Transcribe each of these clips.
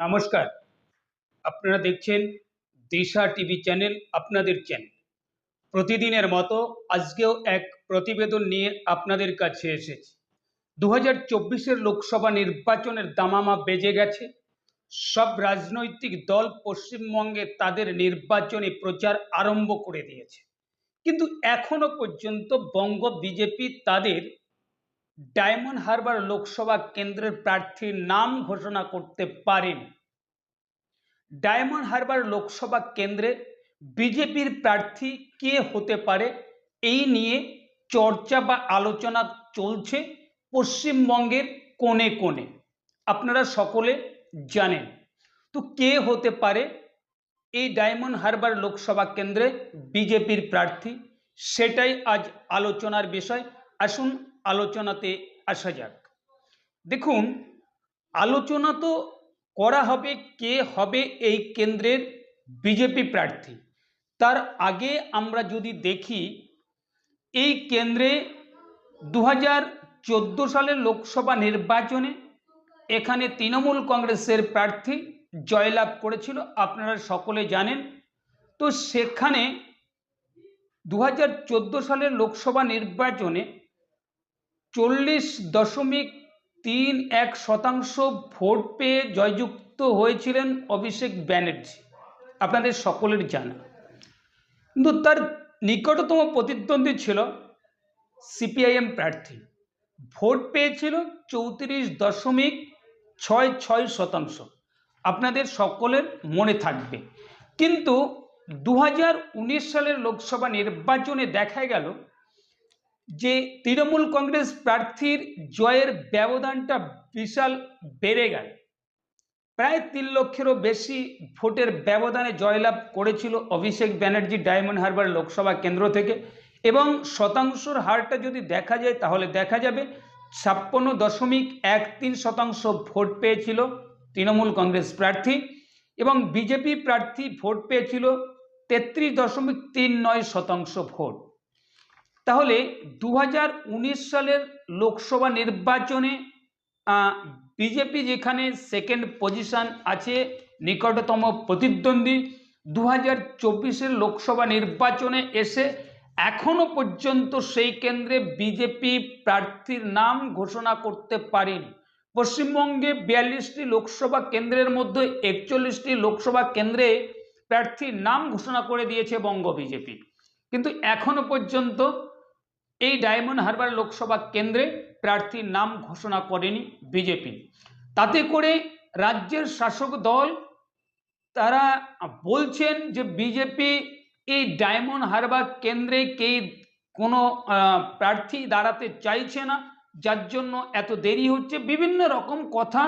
নমস্কার। আপনারা দেখছেন দিশা টিভি চ্যানেল, আপনাদের চ্যানেল। প্রতিদিনের মতো আজকেও এক প্রতিবেদন নিয়ে আপনাদের কাছে এসেছি। দু হাজার লোকসভা নির্বাচনের দামামা বেজে গেছে। সব রাজনৈতিক দল পশ্চিমবঙ্গে তাদের নির্বাচনী প্রচার আরম্ভ করে দিয়েছে। কিন্তু এখনও পর্যন্ত বঙ্গ বিজেপি তাদের ডায়মন্ড হারবার লোকসভা কেন্দ্রের প্রার্থীর নাম ঘোষণা করতে পারেন। ডায়মন্ড হারবার লোকসভা কেন্দ্রে বিজেপির প্রার্থী কে হতে পারে, এই নিয়ে চর্চা বা আলোচনা চলছে পশ্চিমবঙ্গের কোণে কোণে। আপনারা সকলে জানেন। তো কে হতে পারে, এই ডায়মন্ড হারবার লোকসভা কেন্দ্রে বিজেপির প্রার্থী, সেটাই আজ আলোচনার বিষয়। আসুন আলোচনাতে আসা যাক। দেখুন, আলোচনা তো করা হবে কে হবে এই কেন্দ্রের বিজেপি প্রার্থী। তার আগে আমরা যদি দেখি, এই কেন্দ্রে দু চোদ্দ সালের লোকসভা নির্বাচনে এখানে তৃণমূল কংগ্রেসের প্রার্থী জয়লাভ করেছিল, আপনারা সকলে জানেন। তো সেখানে দু হাজার চোদ্দ সালের লোকসভা নির্বাচনে চল্লিশ দশমিক তিন এক শতাংশ ভোট পেয়ে জয়যুক্ত হয়েছিলেন অভিষেক ব্যানার্জি। আপনাদের সকলের জানা। কিন্তু তার নিকটতম প্রতিদ্বন্দ্বী ছিল সিপিআইএম প্রার্থী। ভোট পেয়েছিল চৌত্রিশ দশমিক ছয় ছয় শতাংশ। আপনাদের সকলের মনে থাকবে। কিন্তু দু হাজার উনিশ সালের লোকসভা নির্বাচনে দেখা গেল যে তৃণমূল কংগ্রেস প্রার্থীর জয়ের ব্যবধানটা বিশাল বেড়ে গেল। প্রায় তিন লক্ষেরও বেশি ভোটের ব্যবধানে জয়লাভ করেছিল অভিষেক ব্যানার্জি ডায়মন্ড হারবার লোকসভা কেন্দ্র থেকে এবং শতাংশর হারটা যদি দেখা যায় তাহলে দেখা যাবে ছাপ্পান্ন দশমিক এক তিন শতাংশ ভোট পেয়েছিল তৃণমূল কংগ্রেস প্রার্থী এবং বিজেপি প্রার্থী ভোট পেয়েছিল তেত্রিশ দশমিক তিন নয় শতাংশ ভোট। তাহলে দু হাজার উনিশ সালের লোকসভা নির্বাচনে বিজেপি যেখানে সেকেন্ড পজিশন আছে, নিকটতম প্রতিদ্বন্দ্বী দু হাজার লোকসভা নির্বাচনে এসে এখনও পর্যন্ত সেই কেন্দ্রে বিজেপি প্রার্থীর নাম ঘোষণা করতে পারেনি। পশ্চিমবঙ্গে বিয়াল্লিশটি লোকসভা কেন্দ্রের মধ্যে একচল্লিশটি লোকসভা কেন্দ্রে প্রার্থীর নাম ঘোষণা করে দিয়েছে বঙ্গ বিজেপি। কিন্তু এখনও পর্যন্ত এই ডায়মন্ড হারবার লোকসভা কেন্দ্রে প্রার্থীর নাম ঘোষণা করেনি বিজেপি। তাতে করে রাজ্যের শাসক দল তারা বলছেন যে বিজেপি এই ডায়মন্ড হারবার কেন্দ্রে কে কোনো প্রার্থী দাঁড়াতে চাইছে না, যার জন্য এত দেরি হচ্ছে। বিভিন্ন রকম কথা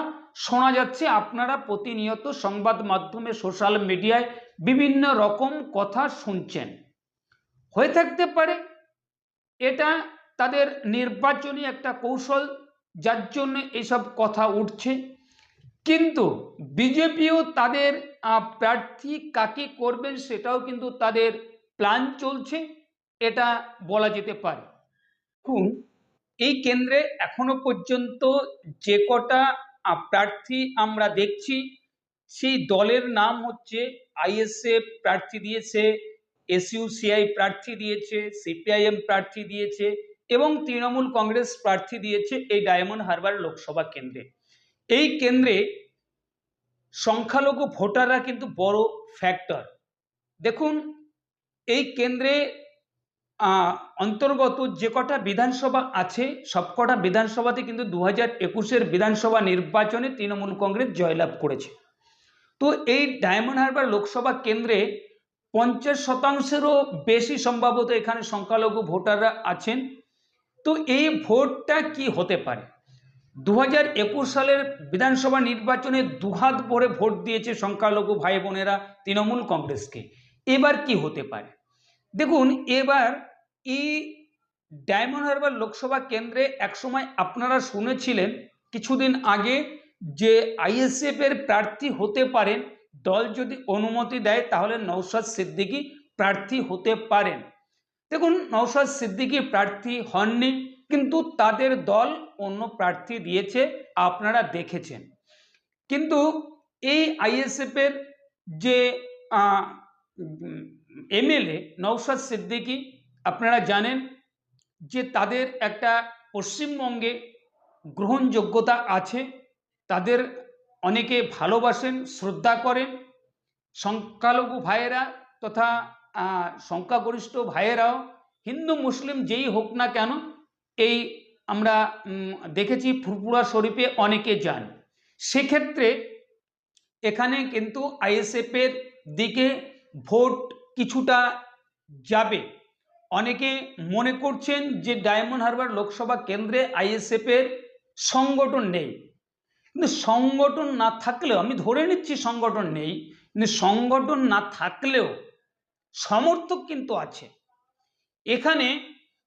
শোনা যাচ্ছে। আপনারা প্রতিনিয়ত সংবাদ মাধ্যমে, সোশ্যাল মিডিয়ায় বিভিন্ন রকম কথা শুনছেন। হয়ে থাকতে পারে এটা তাদের নির্বাচনী একটা কৌশল, যার জন্য এসব কথা উঠছে। কিন্তু বিজেপিও তাদের প্রার্থী কাকে করবেন সেটাও কিন্তু তাদের প্ল্যান চলছে, এটা বলা যেতে পারে। এখন এই কেন্দ্রে এখনও পর্যন্ত যে কটা প্রার্থী আমরা দেখছি, সেই দলের নাম হচ্ছে আইএসএফ প্রার্থী দিয়েছে এসইউসিআই প্রার্থী দিয়েছে, সিপিআইএম প্রার্থী দিয়েছে এবং তৃণমূল কংগ্রেস প্রার্থী দিয়েছে এই ডায়মন্ড হারবার লোকসভা কেন্দ্রে। এই কেন্দ্রে সংখ্যালঘু ভোটাররা কিন্তু বড় ফ্যাক্টর দেখুন, এই কেন্দ্রে অন্তর্গত যে কটা বিধানসভা আছে সবকটা বিধানসভাতে কিন্তু দু হাজার একুশের বিধানসভা নির্বাচনে তৃণমূল কংগ্রেস জয়লাভ করেছে। তো এই ডায়মন্ড হারবার লোকসভা কেন্দ্রে পঞ্চাশ শতাংশেরও বেশি সম্ভবত এখানে সংখ্যালঘু ভোটাররা আছেন। তো এই ভোটটা কি হতে পারে? দু হাজার একুশ সালের বিধানসভা নির্বাচনে দুহাত ভরে ভোট দিয়েছে সংখ্যালঘু ভাই বোনেরা তৃণমূল কংগ্রেসকে। এবার কি হতে পারে? দেখুন, এবার এই ডায়মন্ড হারবার লোকসভা কেন্দ্রে একসময় আপনারা শুনেছিলেন, কিছুদিন আগে যে আইএসএফ এর প্রার্থী হতে পারেন দল যদি অনুমতি দেয়, তাহলে নৌসাদ সিদ্দিকি প্রার্থী হতে পারেন। দেখুন নৌসাদ সিদ্দিকি প্রার্থী হননি, কিন্তু তাদের দল অন্য প্রার্থী দিয়েছে, আপনারা দেখেছেন। কিন্তু এই আইএসএফের যে এমএলএ নৌশাদ সিদ্দিকী, আপনারা জানেন যে তাদের একটা পশ্চিমবঙ্গে গ্রহণযোগ্যতা আছে, তাদের অনেকে ভালোবাসেন, শ্রদ্ধা করেন। সংখ্যালঘু ভাইয়েরা তথা সংখ্যাগরিষ্ঠ ভাইয়েরাও হিন্দু, মুসলিম যেই হোক না কেন, এই আমরা দেখেছি ফুরপুরা শরীফে অনেকে যান। সেক্ষেত্রে এখানে কিন্তু আইএসএফের দিকে ভোট কিছুটা যাবে। অনেকে মনে করছেন যে ডায়মন্ড হারবার লোকসভা কেন্দ্রে আইএসএফের সংগঠন নেই। কিন্তু সংগঠন না থাকলেও, আমি ধরে নিচ্ছি সংগঠন নেই, কিন্তু সংগঠন না থাকলেও সমর্থক কিন্তু আছে। এখানে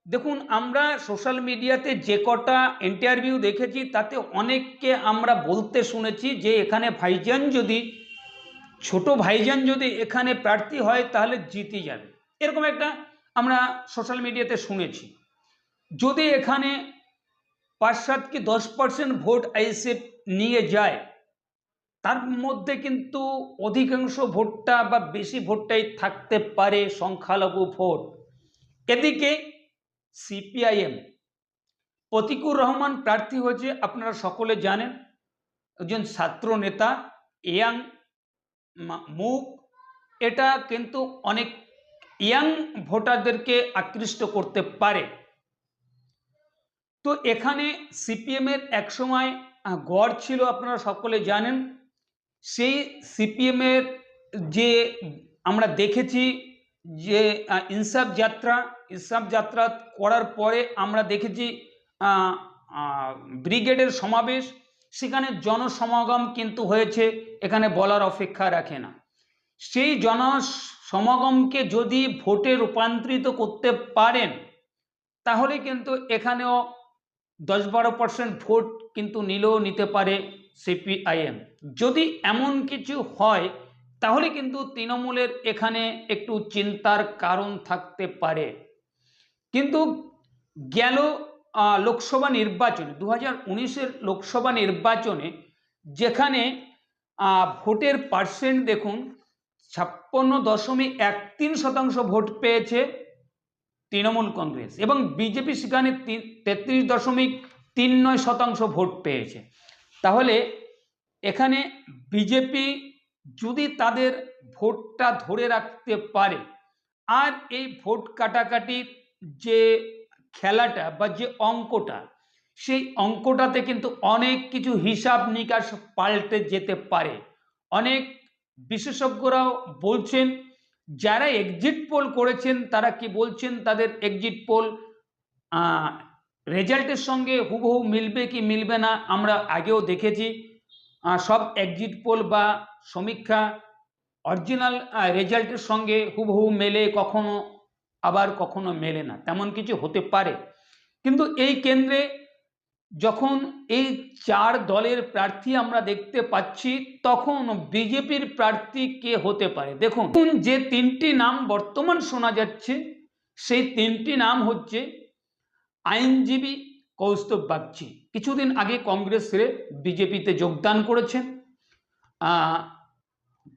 দেখুন, আমরা সোশ্যাল মিডিয়াতে যে কটা ইন্টারভিউ দেখেছি, তাতে অনেককে আমরা বলতে শুনেছি যে, এখানে ভাইজান যদি, ছোট ভাইজান যদি এখানে প্রার্থী হয়, তাহলে জিতে যাবে। এরকম একটা আমরা সোশ্যাল মিডিয়াতে শুনেছি। যদি এখানে পাঁচ সাত কি দশ পার্সেন্ট ভোট আইএসএফ নিয়ে যায়, তার মধ্যে কিন্তু অধিকাংশ ভোটটা বা বেশি ভোটটাই থাকতে পারে সংখ্যালঘু ভোট। এদিকে সিপিআইএম, প্রতিকুর রহমান প্রার্থী হয়েছে, আপনারা সকলে জানেন। একজন ছাত্র নেতা, ইয়াং মুখ, এটা কিন্তু অনেক ইয়াং ভোটারদেরকে আকৃষ্ট করতে পারে। তো এখানে সিপিএমের একসময় গড় ছিল, আপনারা সকলে জানেন। সেই সিপিএমের যে আমরা দেখেছি যে ইনসাফ যাত্রা ইনসাফ যাত্রা করার পরে আমরা দেখেছি ব্রিগেডের সমাবেশ, সেখানে জনসমাগম কিন্তু হয়েছে, এখানে বলার অপেক্ষা রাখে না। সেই জনসমাগমকে যদি ভোটে রূপান্তরিত করতে পারেন, তাহলে কিন্তু এখানেও দশ বারো পার্সেন্ট ভোট কিন্তু নিলেও নিতে পারে সিপিআইএম যদি এমন কিছু হয়, তাহলে কিন্তু তৃণমূলের এখানে একটু চিন্তার কারণ থাকতে পারে। কিন্তু গেল লোকসভা নির্বাচনে দু হাজার লোকসভা নির্বাচনে যেখানে ভোটের পার্সেন্ট দেখুন, ছাপ্পান্ন দশমিক এক তিন শতাংশ ভোট পেয়েছে। তৃণমূল কংগ্রেস এবং বিজেপি সেখানে তেত্রিশ দশমিক তিন নয় শতাংশ ভোট পেয়েছে। তাহলে এখানে বিজেপি যদি তাদের ভোটটা ধরে রাখতে পারে, আর এই ভোট কাটাকাটির যে খেলাটা বা যে অঙ্কটা, সেই অঙ্কটাতে কিন্তু অনেক কিছু হিসাব নিকাশ পাল্টে যেতে পারে। অনেক বিশেষজ্ঞরাও বলছেন যারা এক্সিট পোল করেছেন, তারা কি বলছেন? তাদের এক্সিট পোল রেজাল্টের সঙ্গে হুবহু মিলবে কি মিলবে না আমরা আগেও দেখেছি। সব এক্সিট পোল বা সমীক্ষা অরিজিনাল রেজাল্টের সঙ্গে হুবহু মেলে, কখনো আবার কখনো মেলে না। তেমন কিছু হতে পারে। কিন্তু এই কেন্দ্রে যখন এই চার দলের প্রার্থী আমরা দেখতে পাচ্ছি, তখন বিজেপির প্রার্থী কে হতে পারে? দেখুন যে তিনটি নাম বর্তমান শোনা যাচ্ছে, সেই তিনটি নাম হচ্ছে আইনজীবী কৌস্তব বাগচি। কিছুদিন আগে কংগ্রেস বিজেপিতে যোগদান করেছেন।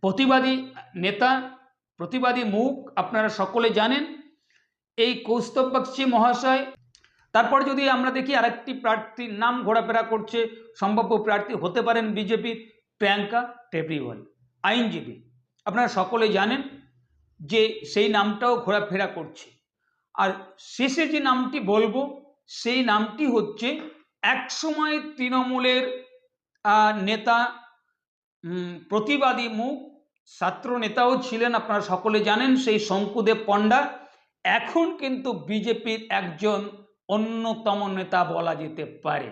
প্রতিবাদী নেতা, প্রতিবাদী মুখ আপনারা সকলে জানেন। এই কৌস্তব বাগচি মহাশয় তারপর যদি আমরা দেখি আরেকটি প্রার্থীর নাম ঘোরাফেরা করছে, সম্ভাব্য প্রার্থী হতে পারেন বিজেপির প্রিয়াঙ্কা টেবরিওয়াল আইনজীবী। আপনারা সকলে জানেন যে সেই নামটাও ঘোরাফেরা করছে। আর শেষে যে নামটি বলব, সেই নামটি হচ্ছে একসময় তৃণমূলের নেতা প্রতিবাদী মুখ, ছাত্র নেতাও ছিলেন, আপনারা সকলে জানেন সেই শঙ্কুদেব পণ্ডা। এখন কিন্তু বিজেপির একজন অন্যতম নেতা বলা যেতে পারে।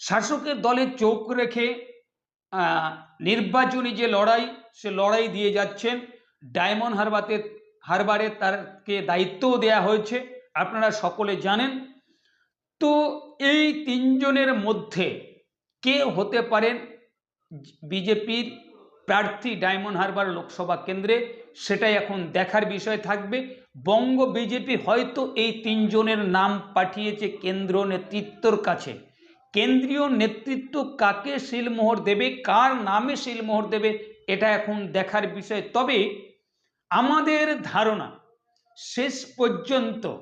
শাসকের দলে চোখ রেখে নির্বাচনী যে লড়াই, সে লড়াই দিয়ে যাচ্ছেন। ডায়মন্ড হারবাতে, হারবারে তারকে দায়িত্বও দেয়া হয়েছে, আপনারা সকলে জানেন। তো এই তিনজনের মধ্যে কে হতে পারেন? বিজেপির প্রার্থী ডায়মন্ড হারবার লোকসভা কেন্দ্রে সেটাই এখন দেখার বিষয় থাকবে। বঙ্গ বিজেপি হয়তো এই তিনজনের নাম পাঠিয়েছে কেন্দ্র নেতৃত্বর কাছে। কেন্দ্রীয় নেতৃত্ব কাকে শিলমোহর দেবে, কার নামে শিলমোহর দেবে, এটা এখন দেখার বিষয়। তবে আমাদের ধারণা শেষ পর্যন্ত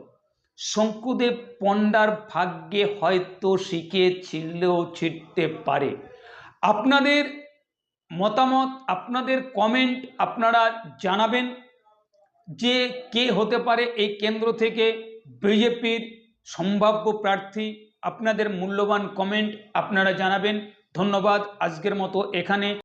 শঙ্কুদেব পণ্ডার ভাগ্যে হয়তো শিখে ছিললেও ছিটতে পারে। আপনাদের মতামত আপনাদের কমেন্ট আপনারা জানাবেন যে কে হতে পারে এই কেন্দ্র থেকে বিজেপির সম্ভাব্য প্রার্থী, আপনাদের মূল্যবান কমেন্ট আপনারা জানাবেন। ধন্যবাদ। আজকের মতো এখানে।